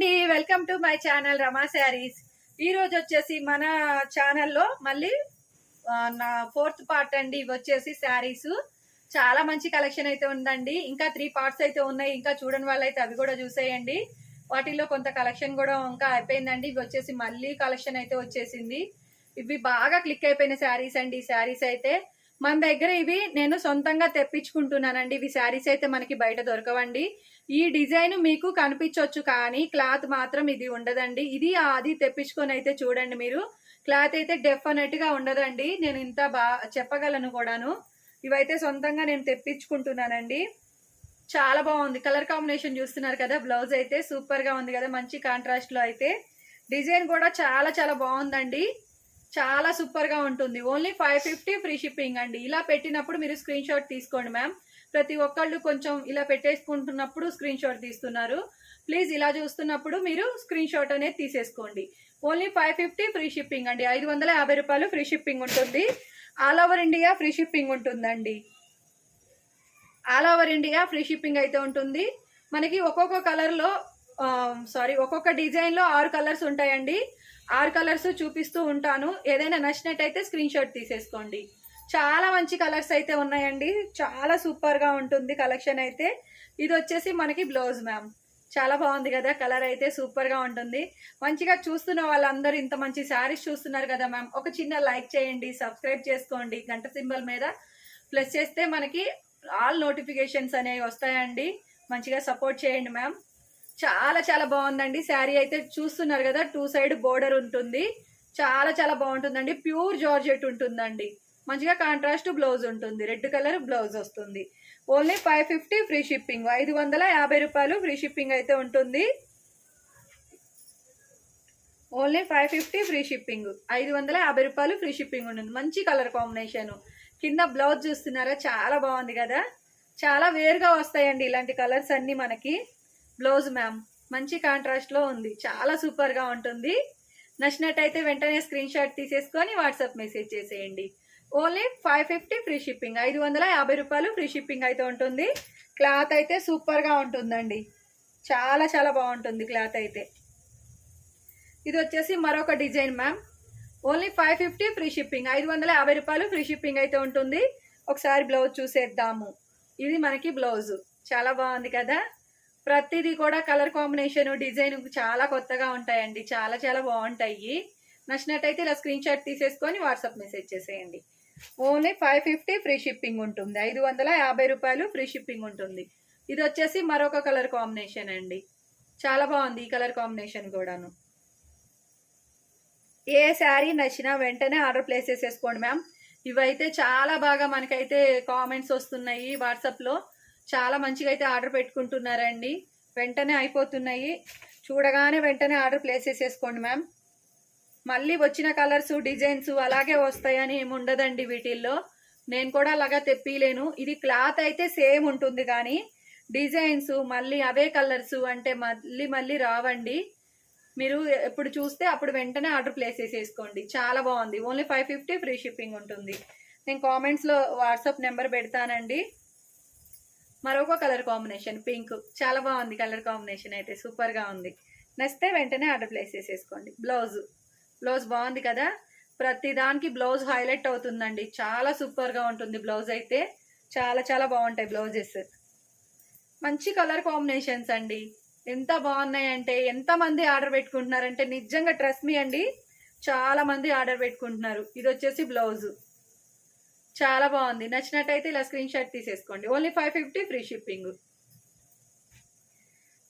అండి welcome to my channel Rama Sarees. ఈ రోజు వచ్చేసి మన ఛానల్లో మళ్ళీ నా ఫోర్త్ పార్ట్ అండి ఇవి వచ్చేసి శారీస్. చాలా మంచి కలెక్షన్ అయితే ఉందండి. ఇంకా త్రీ పార్ట్స్ అయితే ఉన్నాయి. ఇంకా చూడని వాళ్ళైతే అవి కూడా చూసేయండి. వాటిల్లో కొంత కలెక్షన్ కూడా ఇంకా అయిపోయిందండి. ఇవి వచ్చేసి మళ్ళీ కలెక్షన్ అయితే వచ్చేసింది. ఇవి బాగా క్లిక్ అయిపోయిన శారీస్ అండి. ఈ శారీస్ అయితే మన దగ్గర ఇవి నేను సొంతంగా తెప్పించుకుంటున్నానండి. ఇవి శారీస్ అయితే మనకి బయట దొరకవండి. ఈ డిజైన్ మీకు కనిపించవచ్చు కానీ క్లాత్ మాత్రం ఇది ఉండదండి. ఇది అది తెప్పించుకొని అయితే చూడండి మీరు. క్లాత్ అయితే డెఫినెట్గా ఉండదండి. నేను ఇంత బా చెప్పగలను కూడాను. ఇవైతే సొంతంగా నేను తెప్పించుకుంటున్నానండి. చాలా బాగుంది. కలర్ కాంబినేషన్ చూస్తున్నారు కదా బ్లౌజ్ అయితే సూపర్గా ఉంది కదా మంచి కాంట్రాస్ట్లో అయితే. డిజైన్ కూడా చాలా చాలా బాగుందండి. చాలా సూపర్గా ఉంటుంది. Only five fifty free shipping అండి. ఇలా పెట్టినప్పుడు మీరు స్క్రీన్ షాట్ తీసుకోండి మ్యామ్ ప్రతి ఒక్కళ్ళు కొంచెం ఇలా పెట్టేసుకుంటున్నప్పుడు స్క్రీన్ షాట్ తీస్తున్నారు. ప్లీజ్ ఇలా చూస్తున్నప్పుడు మీరు స్క్రీన్ షాట్ అనేది తీసేసుకోండి. Only five fifty free shipping అండి. ఐదు వందల యాభై రూపాయలు ఫ్రీ షిప్పింగ్ ఉంటుంది. All over India free shipping ఉంటుందండి. All over India free shipping అయితే ఉంటుంది. మనకి ఒక్కొక్క కలర్లో Um, సారీ ఒక్కొక్క డిజైన్లో ఆరు కలర్స్ ఉంటాయండి. ఆరు కలర్స్ చూపిస్తూ ఉంటాను. ఏదైనా నచ్చినట్టయితే స్క్రీన్ షాట్ తీసేసుకోండి. చాలా మంచి కలర్స్ అయితే ఉన్నాయండి. చాలా సూపర్గా ఉంటుంది కలెక్షన్ అయితే. ఇది వచ్చేసి మనకి బ్లౌజ్ మ్యామ్ చాలా బాగుంది కదా కలర్ అయితే సూపర్గా ఉంటుంది. మంచిగా చూస్తున్న వాళ్ళందరూ ఇంత మంచి శారీస్ చూస్తున్నారు కదా మ్యామ్ ఒక చిన్న లైక్ చేయండి సబ్స్క్రైబ్ చేసుకోండి గంట సింబల్ మీద. ప్లస్ చేస్తే మనకి ఆల్ నోటిఫికేషన్స్ అనేవి వస్తాయండి. మంచిగా సపోర్ట్ చేయండి మ్యామ్ చాలా చాలా బాగుందండి. శారీ అయితే చూస్తున్నారు కదా టూ సైడ్ బోర్డర్ ఉంటుంది. చాలా చాలా బాగుంటుందండి. ప్యూర్ జార్జెట్ ఉంటుందండి. మంచిగా కాంట్రాస్ట్ బ్లౌజ్ ఉంటుంది. రెడ్ కలర్ బ్లౌజ్ వస్తుంది. Only five fifty free shipping. ఐదు వందల యాభై రూపాయలు ఫ్రీ షిప్పింగ్ అయితే ఉంటుంది. Only five fifty free shipping. ఐదు వందల యాభై రూపాయలు ఫ్రీ షిప్పింగ్ ఉంటుంది. మంచి కలర్ కాంబినేషన్. కింద బ్లౌజ్ చూస్తున్నారా? చాలా బాగుంది కదా. చాలా వేరుగా వస్తాయండి ఇలాంటి కలర్స్ అన్ని మనకి. బ్లౌజ్ మ్యామ్ మంచి కాంట్రాస్ట్లో ఉంది. చాలా సూపర్గా ఉంటుంది. నచ్చినట్టయితే వెంటనే స్క్రీన్ షాట్ తీసేసుకొని వాట్సాప్ మెసేజ్ చేసేయండి. Only five fifty free shipping ఐదు వందల యాభై రూపాయలు ఫ్రీ షిప్పింగ్ అయితే ఉంటుంది. క్లాత్ అయితే సూపర్గా ఉంటుందండి. చాలా చాలా బాగుంటుంది క్లాత్ అయితే. ఇది వచ్చేసి మరొక design ma'am only five fifty free shipping ఐదు వందల యాభై రూపాయలు ఫ్రీ షిప్పింగ్ అయితే ఉంటుంది. ఒకసారి బ్లౌజ్ చూసేద్దాము. ఇది మనకి బ్లౌజ్ చాలా బాగుంది కదా? ప్రతిదీ కూడా కలర్ కాంబినేషన్ డిజైన్ చాలా కొత్తగా ఉంటాయండి. చాలా చాలా బాగుంటాయి. నచ్చినట్టయితే ఇలా స్క్రీన్ షాట్ తీసేసుకొని వాట్సాప్ మెసేజ్ చేసేయండి. Only five fifty free shipping ఉంటుంది. ఐదు వందల యాభై రూపాయలు ఫ్రీ షిప్పింగ్ ఉంటుంది. ఇది వచ్చేసి మరొక కలర్ కాంబినేషన్ అండి. చాలా బాగుంది ఈ కలర్ కాంబినేషన్ కూడాను. ఏ శారీ నచ్చినా వెంటనే ఆర్డర్ ప్లేస్ చేసేసుకోండి మ్యామ్. ఇవైతే చాలా బాగా మనకైతే కామెంట్స్ వస్తున్నాయి వాట్సాప్లో. చాలా మంచిగా అయితే ఆర్డర్ పెట్టుకుంటున్నారండి. వెంటనే అయిపోతున్నాయి. చూడగానే వెంటనే ఆర్డర్ ప్లేస్ చేసేసుకోండి మ్యామ్. మళ్ళీ వచ్చిన కలర్స్ డిజైన్స్ అలాగే వస్తాయని ఏమి ఉండదండి వీటిల్లో. నేను కూడా అలాగా తెప్పిలేను ఇది క్లాత్ అయితే సేమ్ ఉంటుంది కానీ డిజైన్స్ మళ్ళీ అవే కలర్స్ అంటే మళ్ళీ మళ్ళీ రావండి. మీరు ఎప్పుడు చూస్తే అప్పుడు వెంటనే ఆర్డర్ ప్లేస్ చేసేసుకోండి. చాలా బాగుంది. Only five fifty free shipping ఉంటుంది. నేను కామెంట్స్లో వాట్సాప్ నెంబర్ పెడతానండి. మరొక కలర్ కాంబినేషన్ పింక్. చాలా బాగుంది కలర్ కాంబినేషన్ అయితే సూపర్గా ఉంది. నచ్చితే వెంటనే ఆర్డర్ ప్లేస్ చేసేసుకోండి. బ్లౌజ్. బ్లౌజ్ బాగుంది కదా? ప్రతి దానికి బ్లౌజ్ హైలైట్ అవుతుందండి. చాలా సూపర్గా ఉంటుంది బ్లౌజ్ అయితే. చాలా చాలా బాగుంటాయి బ్లౌజెస్. మంచి కలర్ కాంబినేషన్స్ అండి. ఎంత బాగున్నాయంటే ఎంతమంది ఆర్డర్ పెట్టుకుంటున్నారంటే నిజంగా ట్రస్ట్ మీ అండి. చాలా మంది ఆర్డర్ పెట్టుకుంటున్నారు. ఇది వచ్చేసి బ్లౌజు. చాలా బాగుంది. నచ్చినట్టయితే ఇలా స్క్రీన్ షాట్ తీసేసుకోండి. Only five fifty free shipping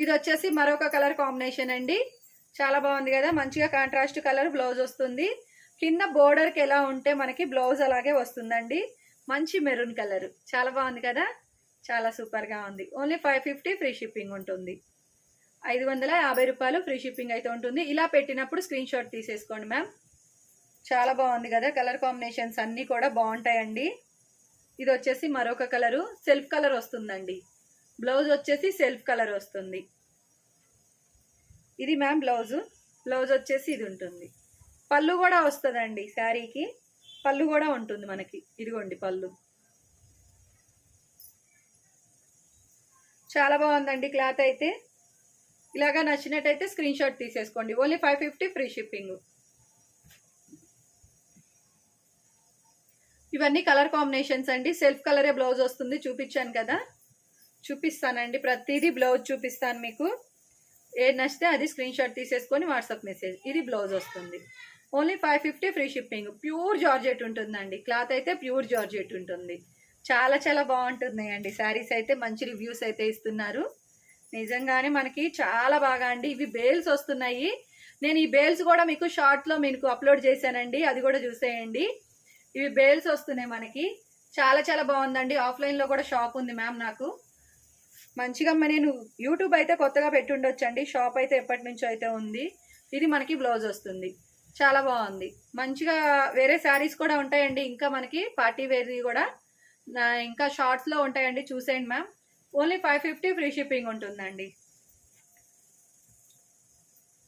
ఇది వచ్చేసి మరొక కలర్ కాంబినేషన్ అండి. చాలా బాగుంది కదా? మంచిగా కాంట్రాస్ట్ కలర్ బ్లౌజ్ వస్తుంది. కింద బోర్డర్కి ఎలా ఉంటే మనకి బ్లౌజ్ అలాగే వస్తుందండి. మంచి మెరూన్ కలర్ చాలా బాగుంది కదా? చాలా సూపర్గా ఉంది. Only five fifty free shipping ఉంటుంది. ఐదు వందల యాభై రూపాయలు ఫ్రీ షిప్పింగ్ అయితే ఉంటుంది. ఇలా పెట్టినప్పుడు స్క్రీన్ షాట్ తీసేసుకోండి మ్యామ్ చాలా బాగుంది కదా కలర్ కాంబినేషన్స్ అన్నీ కూడా బాగుంటాయండి. ఇది వచ్చేసి మరొక కలరు సెల్ఫ్ కలర్ వస్తుందండి. బ్లౌజ్ వచ్చేసి సెల్ఫ్ కలర్ వస్తుంది. ఇది మ్యామ్ బ్లౌజు బ్లౌజ్ వచ్చేసి ఇది ఉంటుంది. పళ్ళు కూడా వస్తుందండి శారీకి. పళ్ళు కూడా ఉంటుంది మనకి. ఇదిగోండి పళ్ళు. చాలా బాగుందండి క్లాత్ అయితే. ఇలాగా నచ్చినట్టయితే స్క్రీన్ షాట్ తీసేసుకోండి. Only five fifty free shipping. ఇవన్నీ కలర్ కాంబినేషన్స్ అండి. సెల్ఫ్ కలరే బ్లౌజ్ వస్తుంది చూపించాను కదా. చూపిస్తానండి. ప్రతిదీ బ్లౌజ్ చూపిస్తాను మీకు. ఏది నచ్చితే అది స్క్రీన్ షాట్ తీసేసుకొని వాట్సాప్ మెసేజ్. ఇది బ్లౌజ్ వస్తుంది. Only five fifty free shipping. Pure georgette ఉంటుందండి. క్లాత్ అయితే ప్యూర్ జార్జెట్ ఉంటుంది. చాలా చాలా బాగుంటున్నాయండి శారీస్ అయితే మంచి రివ్యూస్ అయితే ఇస్తున్నారు. నిజంగానే మనకి చాలా బాగా అండి. ఇవి బేల్స్ వస్తున్నాయి. నేను ఈ బేల్స్ కూడా మీకు షార్ట్లో మీకు అప్లోడ్ చేశానండి. అది కూడా చూసేయండి. ఇవి బేల్స్ వస్తున్నాయి మనకి. చాలా చాలా బాగుందండి. ఆఫ్లైన్లో కూడా షాప్ ఉంది మ్యామ్ నాకు. మంచిగా నేను యూట్యూబ్ అయితే కొత్తగా పెట్టుండొచ్చండి. షాప్ అయితే ఎప్పటి నుంచో అయితే ఉంది. ఇది మనకి బ్లౌజ్ వస్తుంది. చాలా బాగుంది. మంచిగా వేరే శారీస్ కూడా ఉంటాయండి. ఇంకా మనకి పార్టీ వేర్ది కూడా ఇంకా షార్ట్స్లో ఉంటాయండి. చూసేయండి ma'am. Only five fifty free shipping ఉంటుందండి.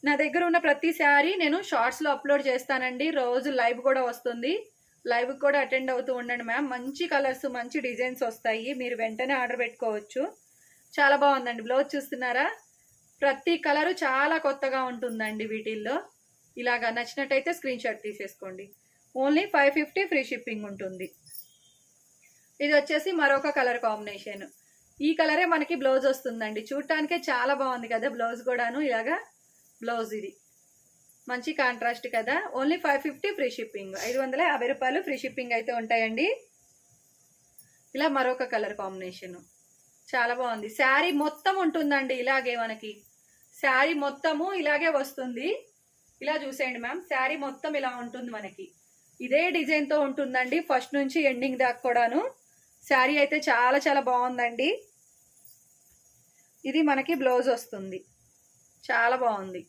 నా దగ్గర ఉన్న ప్రతి శారీ నేను షార్ట్స్లో అప్లోడ్ చేస్తానండి. రోజు లైవ్ కూడా వస్తుంది. లైవ్ కూడా అటెండ్ అవుతూ ఉండండి మ్యామ్. మంచి కలర్స్ మంచి డిజైన్స్ వస్తాయి. మీరు వెంటనే ఆర్డర్ పెట్టుకోవచ్చు. చాలా బాగుందండి. బ్లౌజ్ చూస్తున్నారా? ప్రతి కలరు చాలా కొత్తగా ఉంటుందండి వీటిల్లో. ఇలాగా నచ్చినట్టయితే స్క్రీన్ షాట్ తీసేసుకోండి. Only five fifty free shipping ఉంటుంది. ఇది వచ్చేసి మరొక కలర్ కాంబినేషన్. ఈ కలరే మనకి బ్లౌజ్ వస్తుందండి. చూడటానికే చాలా బాగుంది కదా బ్లౌజ్ కూడాను. ఇలాగా బ్లౌజ్ ఇది. మంచి కాంట్రాస్ట్ కదా. Only five fifty free shipping ఐదు వందల యాభై రూపాయలు ఫ్రీ షిప్పింగ్ అయితే ఉంటాయండి. ఇలా మరొక కలర్ కాంబినేషన్ చాలా బాగుంది. శారీ మొత్తం ఉంటుందండి ఇలాగే మనకి. శారీ మొత్తము ఇలాగే వస్తుంది. ఇలా చూసేయండి మ్యామ్ శారీ మొత్తం ఇలా ఉంటుంది మనకి. ఇదే డిజైన్తో ఉంటుందండి ఫస్ట్ నుంచి ఎండింగ్ దాకా కూడాను. శారీ అయితే చాలా చాలా బాగుందండి. ఇది మనకి బ్లౌజ్ వస్తుంది. చాలా బాగుంది.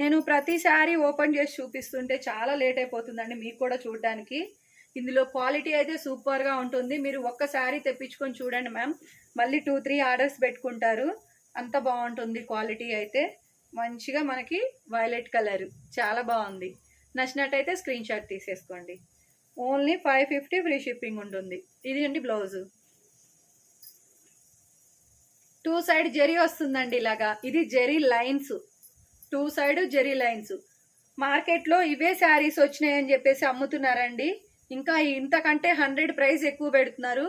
నేను ప్రతిసారి ఓపెన్ చేసి చూపిస్తుంటే చాలా లేట్ అయిపోతుందండి మీకు కూడా చూడడానికి. ఇందులో క్వాలిటీ అయితే సూపర్గా ఉంటుంది. మీరు ఒక్కసారి తెప్పించుకొని చూడండి మ్యామ్. మళ్ళీ టూ త్రీ ఆర్డర్స్ పెట్టుకుంటారు. అంత బాగుంటుంది క్వాలిటీ అయితే. మంచిగా మనకి వైలెట్ కలర్. చాలా బాగుంది. నచ్చినట్టయితే స్క్రీన్ షాట్ తీసేసుకోండి. Only five fifty free shipping ఉంటుంది. ఇది అండి బ్లౌజు? టూ సైడ్ జెరీ వస్తుందండి ఇలాగా. ఇది zari lines. Two side zari lines. మార్కెట్లో ఇవే శారీస్ వచ్చినాయని చెప్పేసి అమ్ముతున్నారండి. ఇంకా ఇంతకంటే హండ్రెడ్ ప్రైస్ ఎక్కువ పెడుతున్నారు.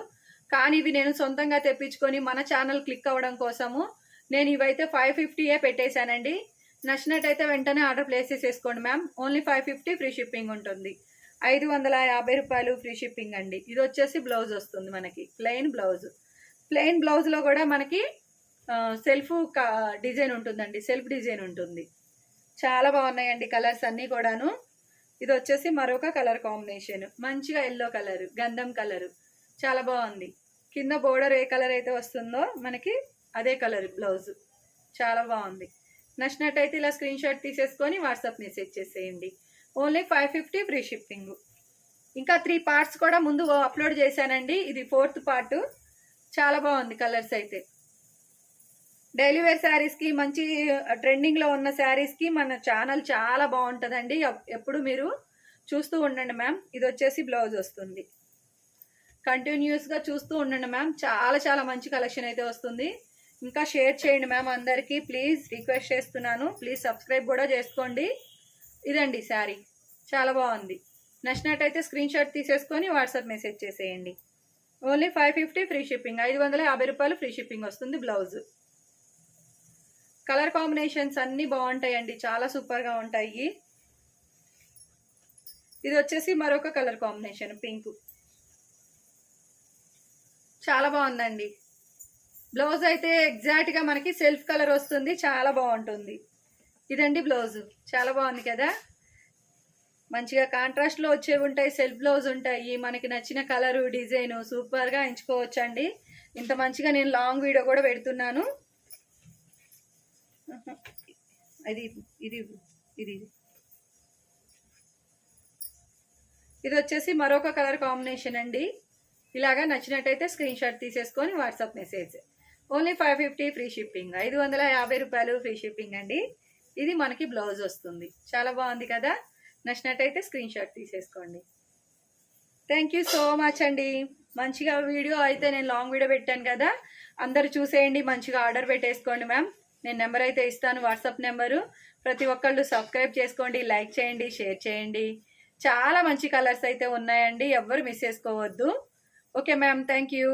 కానీ ఇవి నేను సొంతంగా తెప్పించుకొని మన ఛానల్ క్లిక్ అవ్వడం కోసము నేను ఇవైతే ఫైవ్ ఫిఫ్టీయే పెట్టేశానండి. నచ్చినట్టయితే వెంటనే ఆర్డర్ ప్లేస్ చేసేసుకోండి ma'am. Only five fifty free shipping ఉంటుంది. ఐదు వందల యాభై రూపాయలు ఫ్రీ షిప్పింగ్ అండి. ఇది వచ్చేసి బ్లౌజ్ వస్తుంది మనకి. Plain blouse. ప్లెయిన్ బ్లౌజ్లో కూడా మనకి సెల్ఫ్ డిజైన్ ఉంటుందండి. సెల్ఫ్ డిజైన్ ఉంటుంది. చాలా బాగున్నాయండి కలర్స్ అన్నీ కూడాను. ఇది వచ్చేసి మరొక కలర్ కాంబినేషన్. మంచిగా ఎల్లో కలర్ గంధం కలర్. చాలా బాగుంది. కింద బోర్డర్ ఏ కలర్ అయితే వస్తుందో మనకి అదే కలర్ బ్లౌజ్. చాలా బాగుంది. నచ్చినట్టయితే ఇలా స్క్రీన్ షాట్ తీసేసుకొని వాట్సాప్ మెసేజ్ చేసేయండి. Only five fifty free shipping ఇంకా త్రీ పార్ట్స్ కూడా ముందు అప్లోడ్ చేశానండి. ఇది ఫోర్త్ పార్ట్ చాలా బాగుంది కలర్స్ అయితే. డైలీ వేర్ శారీస్కి మంచి ట్రెండింగ్లో ఉన్న శారీస్కి మన ఛానల్ చాలా బాగుంటుందండి. ఎప్పుడు మీరు చూస్తూ ఉండండి మ్యామ్. ఇది వచ్చేసి బ్లౌజ్ వస్తుంది. కంటిన్యూస్గా చూస్తూ ఉండండి మ్యామ్. చాలా చాలా మంచి కలెక్షన్ అయితే వస్తుంది. ఇంకా షేర్ చేయండి మ్యామ్ అందరికీ. ప్లీజ్ రిక్వెస్ట్ చేస్తున్నాను. ప్లీజ్ సబ్స్క్రైబ్ కూడా చేసుకోండి. ఇదండి శారీ. చాలా బాగుంది. నచ్చినట్టయితే స్క్రీన్ షాట్ తీసేసుకొని వాట్సాప్ మెసేజ్ చేసేయండి. Only five fifty free shipping. ఐదు వందల యాభై రూపాయలు ఫ్రీ షిప్పింగ్ వస్తుంది బ్లౌజ్. కలర్ కాంబినేషన్స్ అన్నీ బాగుంటాయండి చాలా సూపర్గా ఉంటాయి. ఇది వచ్చేసి మరొక కలర్ కాంబినేషన్ పింక్. చాలా బాగుందండి. బ్లౌజ్ అయితే ఎగ్జాక్ట్గా మనకి సెల్ఫ్ కలర్ వస్తుంది చాలా బాగుంటుంది. ఇదండి బ్లౌజ్ చాలా బాగుంది కదా? మంచిగా కాంట్రాస్ట్లో వచ్చేవి ఉంటాయి సెల్ఫ్ బ్లౌజ్ ఉంటాయి. మనకి నచ్చిన కలరు డిజైను సూపర్గా ఎంచుకోవచ్చండి. ఇంత మంచిగా నేను లాంగ్ వీడియో కూడా పెడుతున్నాను. ఇది ఇది ఇది. ఇది వచ్చేసి మరొక కలర్ కాంబినేషన్ అండి. ఇలాగా నచ్చినట్టయితే స్క్రీన్ షాట్ తీసేసుకొని WhatsApp message. Only five fifty free shipping. ఐదు వందల యాభై రూపాయలు ఫ్రీ షిప్పింగ్ అండి. ఇది మనకి బ్లౌజ్ వస్తుంది. చాలా బాగుంది కదా? నచ్చినట్టయితే స్క్రీన్ షాట్ తీసేసుకోండి. థ్యాంక్ యూ సో మచ్ అండి. మంచిగా వీడియో అయితే నేను లాంగ్ వీడియో పెట్టాను కదా? అందరు చూసేయండి మంచిగా ఆర్డర్ పెట్టేసుకోండి మ్యామ్. నేను నెంబర్ అయితే ఇస్తాను వాట్సాప్ నెంబరు. ప్రతి ఒక్కళ్ళు సబ్స్క్రైబ్ చేసుకోండి లైక్ చేయండి షేర్ చేయండి. చాలా మంచి కలర్స్ అయితే ఉన్నాయండి ఎవ్వరు మిస్ చేసుకోవద్దు. Okay ma'am thank you.